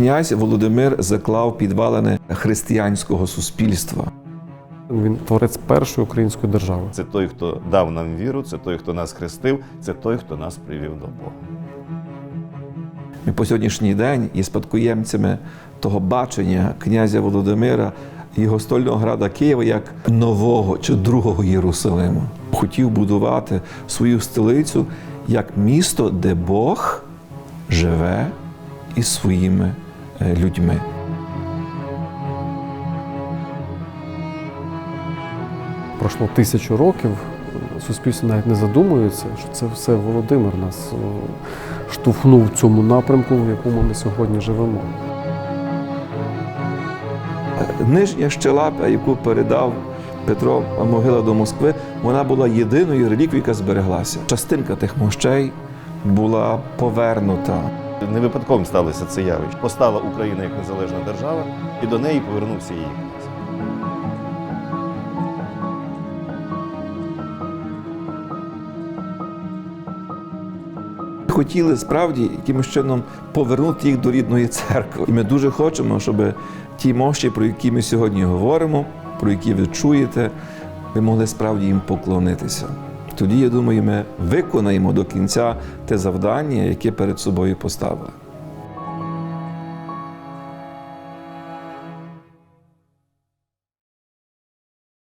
Князь Володимир заклав підвалини християнського суспільства. Він творець першої української держави. Це той, хто дав нам віру, це той, хто нас хрестив, це той, хто нас привів до Бога. Ми по сьогоднішній день є спадкоємцями того бачення князя Володимира його стольного града Києва як нового чи другого Єрусалиму. Хотів будувати свою столицю як місто, де Бог живе із своїми людьми. Пройшло тисячу років. Суспільство навіть не задумується, що це все Володимир нас штовхнув в цьому напрямку, в якому ми сьогодні живемо. Нижня щелапа, яку передав Петро Могила до Москви, вона була єдиною реліквією, яка збереглася. Частинка тих мощей була повернута. Не випадковим сталося це явище. Постала Україна як незалежна держава, і до неї повернувся її. Хотіли справді якимось чином повернути їх до рідної церкви. І ми дуже хочемо, щоб ті мощі, про які ми сьогодні говоримо, про які ви чуєте, ви могли справді їм поклонитися. Тоді, я думаю, ми виконаємо до кінця те завдання, яке перед собою поставили.